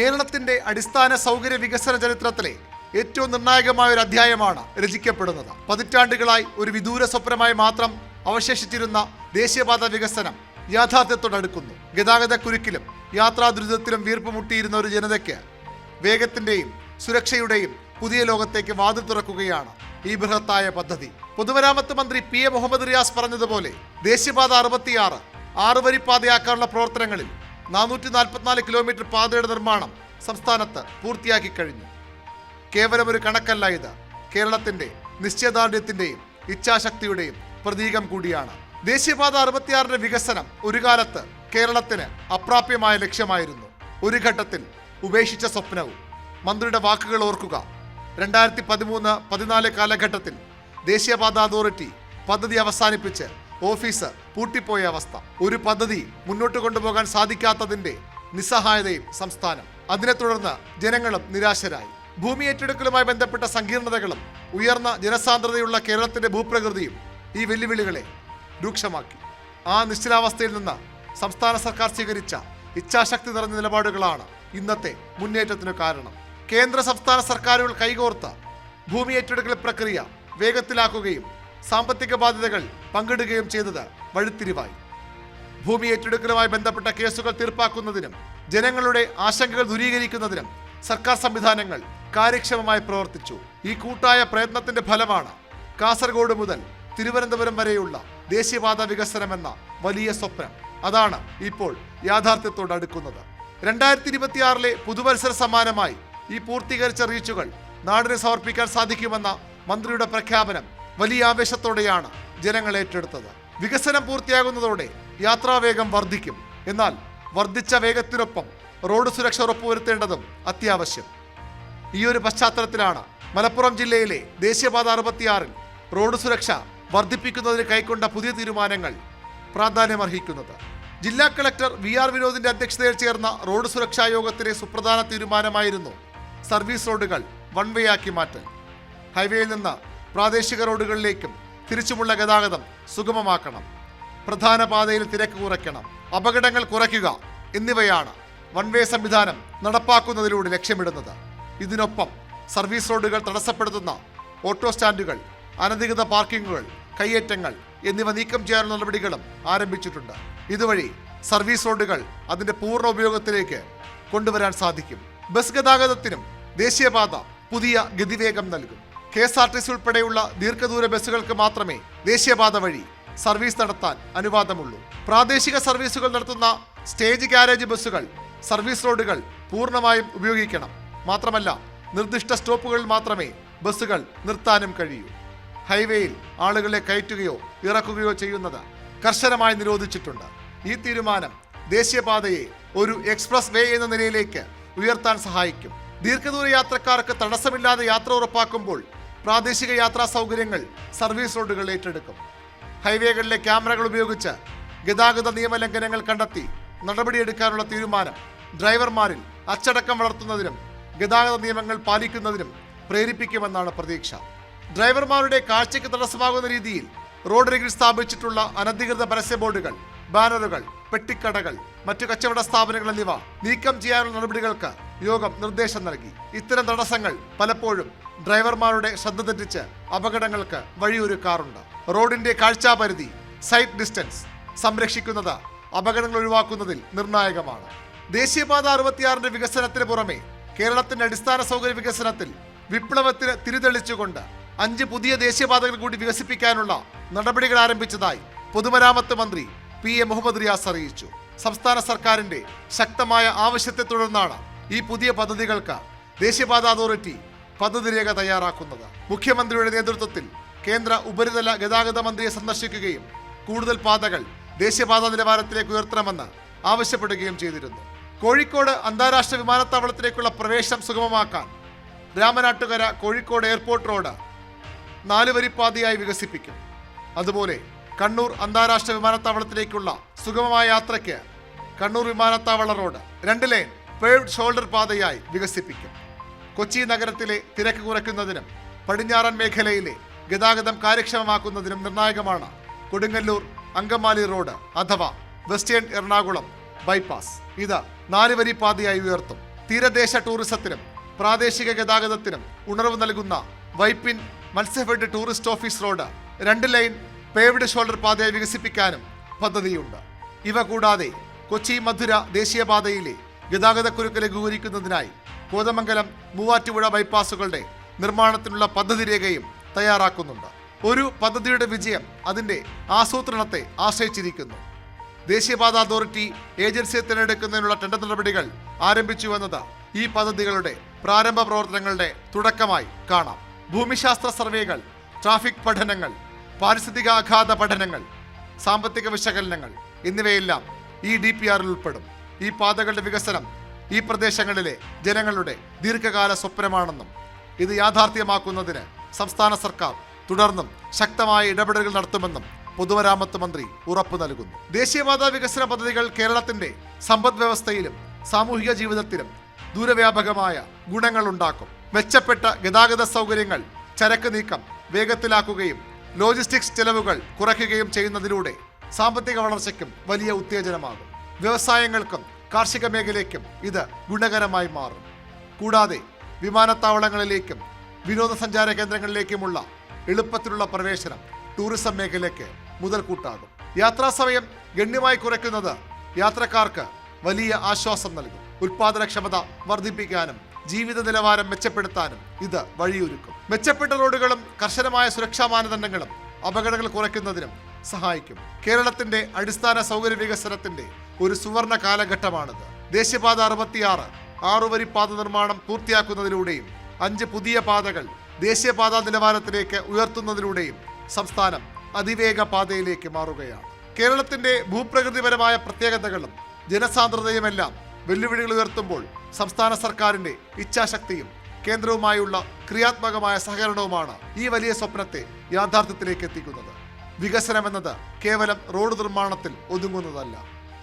കേരളത്തിന്റെ അടിസ്ഥാന സൗകര്യ വികസന ചരിത്രത്തിലെ ഏറ്റവും നിർണായകമായ ഒരു അധ്യായമാണ് രചിക്കപ്പെടുന്നത്. പതിറ്റാണ്ടുകളായി ഒരു വിദൂര സ്വപ്നമായി മാത്രം അവശേഷിച്ചിരുന്ന ദേശീയപാത വികസനം യാഥാർത്ഥ്യത്തോടടുക്കുന്നു ഗതാഗത കുരുക്കിലും യാത്രാ ദുരിതത്തിലും വീർപ്പുമുട്ടിയിരുന്ന ഒരു ജനതയ്ക്ക് വേഗത്തിന്റെയും സുരക്ഷയുടെയും പുതിയ ലോകത്തേക്ക് വാതിൽ തുറക്കുകയാണ് ഈ ബൃഹത്തായ പദ്ധതി. പൊതുമരാമത്ത് മന്ത്രി പി എ മുഹമ്മദ് റിയാസ് പറഞ്ഞതുപോലെ ദേശീയപാത അറുപത്തിയാറ് ആറുവരിപ്പാതയാക്കാനുള്ള പ്രവർത്തനങ്ങളിൽ നാനൂറ്റി നാൽപ്പത്തിനാല് കിലോമീറ്റർ പാതയുടെ നിർമ്മാണം സംസ്ഥാനത്ത് പൂർത്തിയാക്കി കഴിഞ്ഞു. കേവലം ഒരു കണക്കല്ല ഇത്. കേരളത്തിന്റെ നിശ്ചയദാർഢ്യത്തിന്റെയും ഇച്ഛാശക്തിയുടെയും പ്രതീകം കൂടിയാണ്. ദേശീയപാത അറുപത്തിയാറിന്റെ വികസനം ഒരു കാലത്ത് കേരളത്തിന് അപ്രാപ്യമായ ലക്ഷ്യമായിരുന്നു. ഒരു ഘട്ടത്തിൽ ഉപേക്ഷിച്ച സ്വപ്നവും. മന്ത്രിയുടെ വാക്കുകൾ ഓർക്കുക. രണ്ടായിരത്തി പതിമൂന്ന് പതിനാല് കാലഘട്ടത്തിൽ ദേശീയപാത അതോറിറ്റി പദ്ധതി അവസാനിപ്പിച്ച് ഓഫീസ് പൂട്ടിപ്പോയ അവസ്ഥ. ഒരു പദ്ധതി മുന്നോട്ട് കൊണ്ടുപോകാൻ സാധിക്കാത്തതിന്റെ നിസ്സഹായതയും സംസ്ഥാനം. അതിനെ തുടർന്ന് ജനങ്ങളും നിരാശരായി. ഭൂമി ഏറ്റെടുക്കലുമായി ബന്ധപ്പെട്ട സങ്കീർണതകളും ഉയർന്ന ജനസാന്ദ്രതയുള്ള കേരളത്തിന്റെ ഭൂപ്രകൃതിയും ഈ വെല്ലുവിളികളെ രൂക്ഷമാക്കി. ആ നിശ്ചലാവസ്ഥയിൽ നിന്ന് സംസ്ഥാന സർക്കാർ സ്വീകരിച്ച ഇച്ഛാശക്തി നിറഞ്ഞ നിലപാടുകളാണ് ഇന്നത്തെ മുന്നേറ്റത്തിന് കാരണം. കേന്ദ്ര സംസ്ഥാന സർക്കാരുകൾ കൈകോർത്ത ഭൂമി ഏറ്റെടുക്കൽ പ്രക്രിയ വേഗത്തിലാക്കുകയും സാമ്പത്തിക ബാധ്യതകൾ പങ്കിടുകയും ചെയ്തത് വഴിത്തിരിവായി. ഭൂമി ഏറ്റെടുക്കലുമായി ബന്ധപ്പെട്ട കേസുകൾ തീർപ്പാക്കുന്നതിനും ജനങ്ങളുടെ ആശങ്കകൾ ദൂരീകരിക്കുന്നതിനും സർക്കാർ സംവിധാനങ്ങൾ കാര്യക്ഷമമായി പ്രവർത്തിച്ചു. ഈ കൂട്ടായ പ്രയത്നത്തിന്റെ ഫലമാണ് കാസർഗോഡ് മുതൽ തിരുവനന്തപുരം വരെയുള്ള ദേശീയപാത വികസനമെന്ന വലിയ സ്വപ്നം. അതാണ് ഇപ്പോൾ യാഥാർത്ഥ്യത്തോട് അടുക്കുന്നത്. രണ്ടായിരത്തി ഇരുപത്തിയാറിലെ പുതുവത്സര സമ്മാനമായി ഈ പൂർത്തീകരിച്ച റീച്ചുകൾ നാടിന് സമർപ്പിക്കാൻ സാധിക്കുമെന്ന മന്ത്രിയുടെ പ്രഖ്യാപനം വലിയ ആവേശത്തോടെയാണ് ജനങ്ങൾ ഏറ്റെടുത്തത്. വികസനം പൂർത്തിയാകുന്നതോടെ യാത്രാവേഗം വർദ്ധിക്കും. എന്നാൽ വർദ്ധിച്ച വേഗത്തിനൊപ്പം റോഡ് സുരക്ഷ ഉറപ്പുവരുത്തേണ്ടതും അത്യാവശ്യം. ഈ ഒരു പശ്ചാത്തലത്തിലാണ് മലപ്പുറം ജില്ലയിലെ ദേശീയപാത അറുപത്തിയാറിൽ റോഡ് സുരക്ഷ വർദ്ധിപ്പിക്കുന്നതിന് കൈക്കൊണ്ട പുതിയ തീരുമാനങ്ങൾ പ്രാധാന്യമർഹിക്കുന്നത്. ജില്ലാ കളക്ടർ വി ആർ വിനോദിന്റെ അധ്യക്ഷതയിൽ ചേർന്ന റോഡ് സുരക്ഷാ യോഗത്തിലെ സുപ്രധാന തീരുമാനമായിരുന്നു സർവീസ് റോഡുകൾ വൺ വേ ആക്കി മാറ്റൽ. ഹൈവേയിൽ നിന്ന് പ്രാദേശിക റോഡുകളിലേക്കും തിരിച്ചുമുള്ള ഗതാഗതം സുഗമമാക്കണം. പ്രധാന പാതയിൽ തിരക്ക് കുറയ്ക്കണം. അപകടങ്ങൾ കുറയ്ക്കുക എന്നിവയാണ് വൺ വേ സംവിധാനം നടപ്പാക്കുന്നതിലൂടെ ലക്ഷ്യമിടുന്നത്. ഇതിനൊപ്പം സർവീസ് റോഡുകൾ തടസ്സപ്പെടുത്തുന്ന ഓട്ടോ സ്റ്റാൻഡുകൾ അനധികൃത പാർക്കിങ്ങുകൾ കയ്യേറ്റങ്ങൾ എന്നിവ നീക്കം ചെയ്യാനുള്ള നടപടികളും ആരംഭിച്ചിട്ടുണ്ട്. ഇതുവഴി സർവീസ് റോഡുകൾ അതിന്റെ പൂർണ ഉപയോഗത്തിലേക്ക് കൊണ്ടുവരാൻ സാധിക്കും. ബസ് ഗതാഗതത്തിനും ദേശീയപാത പുതിയ ഗതിവേഗം നൽകും. K S R T C ഉൾപ്പെടെയുള്ള ദീർഘദൂര ബസ്സുകൾക്ക് മാത്രമേ ദേശീയപാത വഴി സർവീസ് നടത്താൻ അനുവാദമുള്ളൂ. പ്രാദേശിക സർവീസുകൾ നടത്തുന്ന സ്റ്റേജ് ഗാരേജ് ബസ്സുകൾ സർവീസ് റോഡുകൾ പൂർണമായും ഉപയോഗിക്കണം. മാത്രമല്ല നിർദ്ദിഷ്ട സ്റ്റോപ്പുകളിൽ മാത്രമേ ബസ്സുകൾ നിർത്താനും കഴിയൂ. ഹൈവേയിൽ ആളുകളെ കയറ്റുകയോ ഇറക്കുകയോ ചെയ്യുന്നത് കർശനമായി നിരോധിച്ചിട്ടുണ്ട്. ഈ തീരുമാനം ദേശീയപാതയെ ഒരു എക്സ്പ്രസ് വേ എന്ന നിലയിലേക്ക് ഉയർത്താൻ സഹായിക്കും. ദീർഘദൂര യാത്രക്കാർക്ക് തടസ്സമില്ലാതെ യാത്ര ഉറപ്പാക്കുമ്പോൾ പ്രാദേശിക യാത്രാ സൗകര്യങ്ങൾ സർവീസ് റോഡുകൾ ഏറ്റെടുക്കും. ഹൈവേകളിലെ ക്യാമറകൾ ഉപയോഗിച്ച് ഗതാഗത നിയമലംഘനങ്ങൾ കണ്ടെത്തി നടപടിയെടുക്കാനുള്ള തീരുമാനം ഡ്രൈവർമാരിൽ അച്ചടക്കം വളർത്തുന്നതിനും ഗതാഗത നിയമങ്ങൾ പാലിക്കുന്നതിനും പ്രേരിപ്പിക്കുമെന്നാണ് പ്രതീക്ഷ. ഡ്രൈവർമാരുടെ കാഴ്ചയ്ക്ക് തടസ്സമാകുന്ന രീതിയിൽ റോഡരികിൽ സ്ഥാപിച്ചിട്ടുള്ള അനധികൃത പരസ്യ ബോർഡുകൾ ബാനറുകൾ പെട്ടിക്കടകൾ മറ്റു കച്ചവട സ്ഥാപനങ്ങൾ എന്നിവ നീക്കം ചെയ്യാനുള്ള നടപടികൾക്ക് യോഗം നിർദ്ദേശം നൽകി. ഇത്തരം തടസ്സങ്ങൾ പലപ്പോഴും ഡ്രൈവർമാരുടെ ശ്രദ്ധ തെറ്റിച്ച് അപകടങ്ങൾക്ക് വഴിയൊരുക്കാറുണ്ട്. റോഡിന്റെ കാഴ്ചാപരിധി സൈറ്റ് ഡിസ്റ്റൻസ് സംരക്ഷിക്കുന്നത് അപകടങ്ങൾ ഒഴിവാക്കുന്നതിൽ നിർണായകമാണ്. ദേശീയപാത അറുപത്തിയാറിന്റെ വികസനത്തിന് പുറമെ കേരളത്തിന്റെ അടിസ്ഥാന സൗകര്യ വികസനത്തിൽ വിപ്ലവത്തിന് തിരിതെളിച്ചുകൊണ്ട് അഞ്ച് പുതിയ ദേശീയപാതകൾ കൂടി വികസിപ്പിക്കാനുള്ള നടപടികൾ ആരംഭിച്ചതായി പൊതുമരാമത്ത് മന്ത്രി പി എ മുഹമ്മദ് റിയാസ് അറിയിച്ചു. സംസ്ഥാന സർക്കാരിന്റെ ശക്തമായ ആവശ്യത്തെ തുടർന്നാണ് ഈ പുതിയ പദ്ധതികൾക്ക് ദേശീയപാത അതോറിറ്റി പദ്ധതി രേഖ തയ്യാറാക്കുന്നത്. മുഖ്യമന്ത്രിയുടെ നേതൃത്വത്തിൽ കേന്ദ്ര ഉപരിതല ഗതാഗത മന്ത്രിയെ സന്ദർശിക്കുകയും കൂടുതൽ പാതകൾ ദേശീയപാത നിലവാരത്തിലേക്ക് ഉയർത്തണമെന്ന് ആവശ്യപ്പെടുകയും ചെയ്തിരുന്നു. കോഴിക്കോട് അന്താരാഷ്ട്ര വിമാനത്താവളത്തിലേക്കുള്ള പ്രവേശനം സുഗമമാക്കാൻ രാമനാട്ടുകര കോഴിക്കോട് എയർപോർട്ട് റോഡ് നാലുവരിപ്പാതയായി വികസിപ്പിക്കും. അതുപോലെ കണ്ണൂർ അന്താരാഷ്ട്ര വിമാനത്താവളത്തിലേക്കുള്ള സുഗമമായ യാത്രയ്ക്ക് കണ്ണൂർ വിമാനത്താവള റോഡ് രണ്ട് ലൈൻ പേവ്ഡ് ഷോൾഡർ പാതയായി വികസിപ്പിക്കും. കൊച്ചി നഗരത്തിലെ തിരക്ക് കുറയ്ക്കുന്നതിനും പടിഞ്ഞാറൻ മേഖലയിലെ ഗതാഗതം കാര്യക്ഷമമാക്കുന്നതിനും നിർണായകമാണ് കൊടുങ്ങല്ലൂർ അങ്കമാലി റോഡ് അഥവാ വെസ്റ്റേൺ എറണാകുളം ബൈപ്പാസ്. ഇത് നാലുവരി പാതയായി ഉയർത്തും. തീരദേശ ടൂറിസത്തിനും പ്രാദേശിക ഗതാഗതത്തിനും ഉണർവ് നൽകുന്ന Vypin Matsyafed tourist office road രണ്ട് ലൈൻ പേവ്ഡ് ഷോൾഡർ പാതയായി വികസിപ്പിക്കാനും പദ്ധതിയുണ്ട്. ഇവ കൂടാതെ കൊച്ചി മധുര ദേശീയപാതയിലെ ഗതാഗതക്കുരുക്ക് ലഘൂകരിക്കുന്നതിനായി കോതമംഗലം മൂവാറ്റുപുഴ ബൈപ്പാസുകളുടെ നിർമ്മാണത്തിനുള്ള പദ്ധതി രേഖയും തയ്യാറാക്കുന്നുണ്ട്. ഒരു പദ്ധതിയുടെ വിജയം അതിന്റെ ആസൂത്രണത്തെ ആശ്രയിച്ചിരിക്കുന്നു. ദേശീയപാത അതോറിറ്റി ഏജൻസിയെ തിരഞ്ഞെടുക്കുന്നതിനുള്ള ടെൻഡർ നടപടികൾ ആരംഭിച്ചുവെന്നത് ഈ പദ്ധതികളുടെ പ്രാരംഭ പ്രവർത്തനങ്ങളുടെ തുടക്കമായി കാണാം. ഭൂമിശാസ്ത്ര സർവേകൾ ട്രാഫിക് പഠനങ്ങൾ പാരിസ്ഥിതികാഘാത പഠനങ്ങൾ സാമ്പത്തിക വിശകലനങ്ങൾ എന്നിവയെല്ലാം ഈ ഡി പി ആറിൽ ഉൾപ്പെടും. ഈ പാതകളുടെ വികസനം ഈ പ്രദേശങ്ങളിലെ ജനങ്ങളുടെ ദീർഘകാല സ്വപ്നമാണെന്നും ഇത് യാഥാർത്ഥ്യമാക്കുന്നതിന് സംസ്ഥാന സർക്കാർ തുടർന്നും ശക്തമായ ഇടപെടലുകൾ നടത്തുമെന്നും പൊതുമരാമത്ത് മന്ത്രി ഉറപ്പു നൽകുന്നു. ദേശീയപാത വികസന പദ്ധതികൾ കേരളത്തിന്റെ സമ്പദ് വ്യവസ്ഥയിലും സാമൂഹിക ജീവിതത്തിലും ദൂരവ്യാപകമായ ഗുണങ്ങൾ ഉണ്ടാക്കും മെച്ചപ്പെട്ട ഗതാഗത സൗകര്യങ്ങൾ ചരക്ക് നീക്കം വേഗത്തിലാക്കുകയും ലോജിസ്റ്റിക്സ് ചെലവുകൾ കുറയ്ക്കുകയും ചെയ്യുന്നതിലൂടെ സാമ്പത്തിക വളർച്ചയ്ക്കും വലിയ ഉത്തേജനമാകും. വ്യവസായങ്ങൾക്കും കാർഷിക മേഖലയ്ക്കും ഇത് ഗുണകരമായി മാറും. കൂടാതെ വിമാനത്താവളങ്ങളിലേക്കും വിനോദസഞ്ചാര കേന്ദ്രങ്ങളിലേക്കുമുള്ള എളുപ്പത്തിലുള്ള പ്രവേശനം ടൂറിസം മേഖലയ്ക്ക് മുതൽക്കൂട്ടാകും. യാത്രാ സമയം ഗണ്യമായി കുറയ്ക്കുന്നത് യാത്രക്കാർക്ക് വലിയ ആശ്വാസം നൽകും. ഉൽപാദനക്ഷമത വർദ്ധിപ്പിക്കാനും ജീവിത നിലവാരം മെച്ചപ്പെടുത്താനും ഇത് വഴിയൊരുക്കും. മെച്ചപ്പെട്ട റോഡുകളും കർശനമായ സുരക്ഷാ മാനദണ്ഡങ്ങളും അപകടങ്ങൾ കുറയ്ക്കുന്നതിനും സഹായിക്കും. കേരളത്തിന്റെ അടിസ്ഥാന സൗകര്യ വികസനത്തിന്റെ ഒരു സുവർണ കാലഘട്ടമാണിത്. ദേശീയപാത അറുപത്തിയാറ് ആറുവരി പാത നിർമ്മാണം പൂർത്തിയാക്കുന്നതിലൂടെയും അഞ്ച് പുതിയ പാതകൾ ദേശീയപാത നിലവാരത്തിലേക്ക് ഉയർത്തുന്നതിലൂടെയും സംസ്ഥാനം അതിവേഗ പാതയിലേക്ക് മാറുകയാണ്. കേരളത്തിന്റെ ഭൂപ്രകൃതിപരമായ പ്രത്യേകതകളും ജനസാന്ദ്രതയുമെല്ലാം വെല്ലുവിളികൾ ഉയർത്തുമ്പോൾ സംസ്ഥാന സർക്കാരിന്റെ ഇച്ഛാശക്തിയും കേന്ദ്രവുമായുള്ള ക്രിയാത്മകമായ സഹകരണവുമാണ് ഈ വലിയ സ്വപ്നത്തെ യാഥാർത്ഥ്യത്തിലേക്ക് എത്തിക്കുന്നത്. വികസനം എന്നത് കേവലം റോഡ് നിർമ്മാണത്തിൽ ഒതുങ്ങുന്നതല്ല.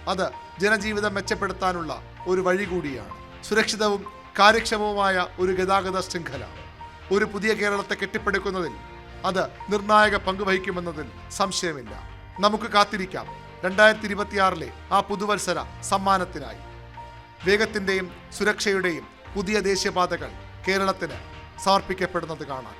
അത് ജനജീവിതം മെച്ചപ്പെടുത്താനുള്ള ഒരു വഴി കൂടിയാണ്. സുരക്ഷിതവും കാര്യക്ഷമവുമായ ഒരു ഗതാഗത ശൃംഖല. ഒരു പുതിയ കേരളത്തെ കെട്ടിപ്പടുക്കുന്നതിൽ അത് നിർണായക പങ്ക് വഹിക്കുമെന്നതിൽ സംശയമില്ല. നമുക്ക് കാത്തിരിക്കാം. രണ്ടായിരത്തി ഇരുപത്തിയാറിലെ ആ പുതുവത്സര സമ്മാനത്തിനായി. വേഗത്തിന്റെയും സുരക്ഷയുടെയും പുതിയ ദേശീയപാതകൾ കേരളത്തിന് സമർപ്പിക്കപ്പെടുന്നത് കാണാൻ